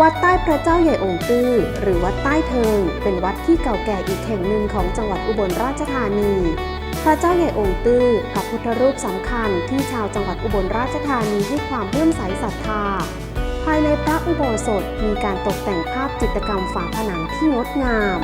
วัดใต้พระเจ้าใหญ่องค์ตื้อหรือวัดใต้เทิง เป็นวัดที่เก่าแก่อีกแห่งหนึ่งของจังหวัดอุบลราชธานี พระเจ้าใหญ่องค์ตื้อพระพุทธรูปสำคัญที่ชาวจังหวัดอุบลราชธานีให้ความเลื่อมใสศรัทธา ภายในพระอุโบสถมีการตกแต่งภาพจิตรกรรมฝาผนังที่งดงาม